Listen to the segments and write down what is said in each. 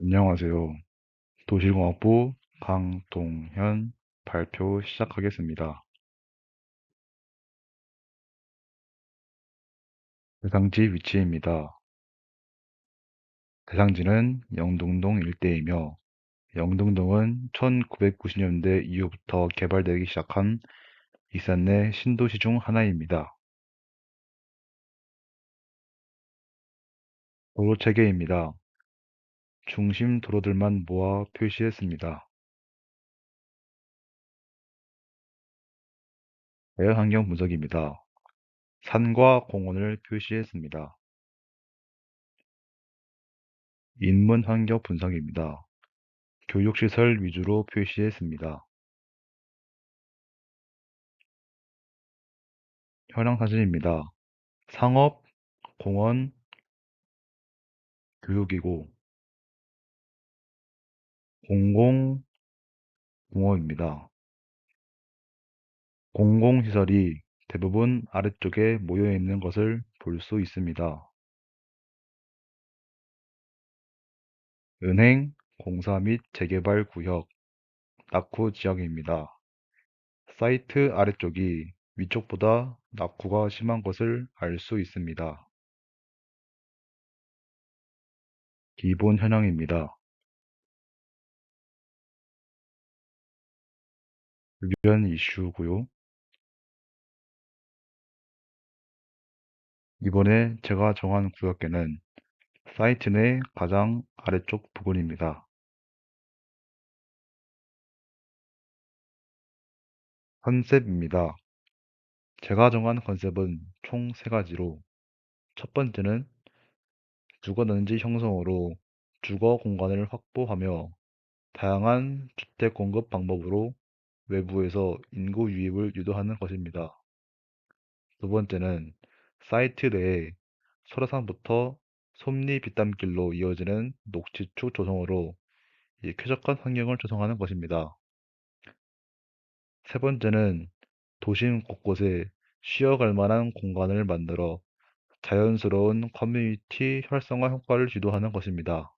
안녕하세요. 도시공학부 강동현 발표 시작하겠습니다. 대상지 위치입니다. 대상지는 영등동 일대이며 영등동은 1990년대 이후부터 개발되기 시작한 이산 내 신도시 중 하나입니다. 도로 체계입니다. 중심 도로들만 모아 표시했습니다. 자연환경 분석입니다. 산과 공원을 표시했습니다. 인문 환경 분석입니다. 교육시설 위주로 표시했습니다. 현황 사진입니다. 상업, 공원, 교육이고 공공공업입니다. 공공시설이 대부분 아래쪽에 모여 있는 것을 볼 수 있습니다. 은행, 공사 및 재개발 구역, 낙후 지역입니다. 사이트 아래쪽이 위쪽보다 낙후가 심한 것을 알 수 있습니다. 기본 현황입니다. 의견 이슈고요. 이번에 제가 정한 구역계는 사이트 내 가장 아래쪽 부분입니다. 컨셉입니다. 제가 정한 컨셉은 총세 가지로 첫 번째는 주거 단지 형성으로 주거 공간을 확보하며 다양한 주택 공급 방법으로 외부에서 인구 유입을 유도하는 것입니다. 두 번째는 사이트 내에 설화산부터 솜리 빗담길로 이어지는 녹지축 조성으로 쾌적한 환경을 조성하는 것입니다. 세 번째는 도심 곳곳에 쉬어갈 만한 공간을 만들어 자연스러운 커뮤니티 활성화 효과를 유도하는 것입니다.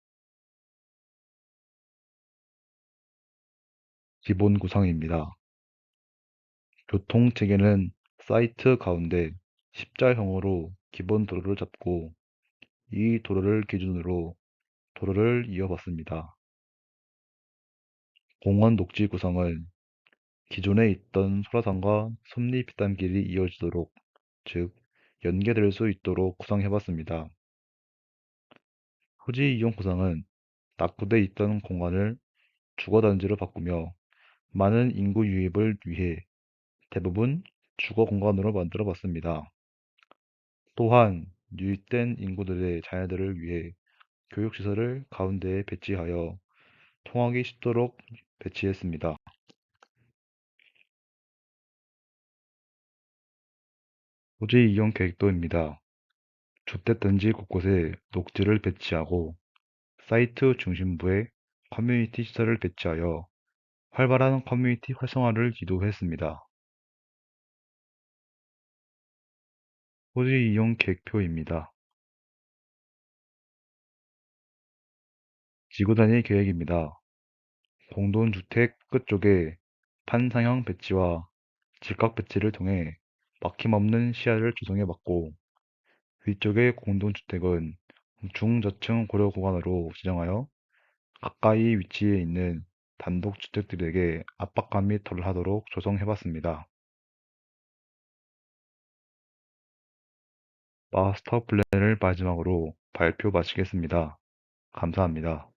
기본 구성입니다. 교통체계는 사이트 가운데 십자형으로 기본 도로를 잡고 이 도로를 기준으로 도로를 이어봤습니다. 공원 녹지 구성은 기존에 있던 소라산과 솜리 빗담길이 이어지도록, 즉 연계될 수 있도록 구성해봤습니다. 토지 이용 구성은 낙후돼 있던 공간을 주거단지로 바꾸며 많은 인구 유입을 위해 대부분 주거 공간으로 만들어 봤습니다. 또한 유입된 인구들의 자녀들을 위해 교육시설을 가운데에 배치하여 통하기 쉽도록 배치했습니다. 토지 이용 계획도입니다. 주택단지 곳곳에 녹지를 배치하고 사이트 중심부에 커뮤니티 시설을 배치하여 활발한 커뮤니티 활성화를 기도했습니다. 토지 이용 계획표입니다. 지구 단위 계획입니다. 공동주택 끝쪽에 판상형 배치와 직각 배치를 통해 막힘없는 시야를 조성해 봤고 위쪽의 공동주택은 중저층 고려 구간으로 지정하여 가까이 위치해 있는 단독주택들에게 압박감이 덜하도록 조성해봤습니다. 마스터 플랜을 마지막으로 발표 마치겠습니다. 감사합니다.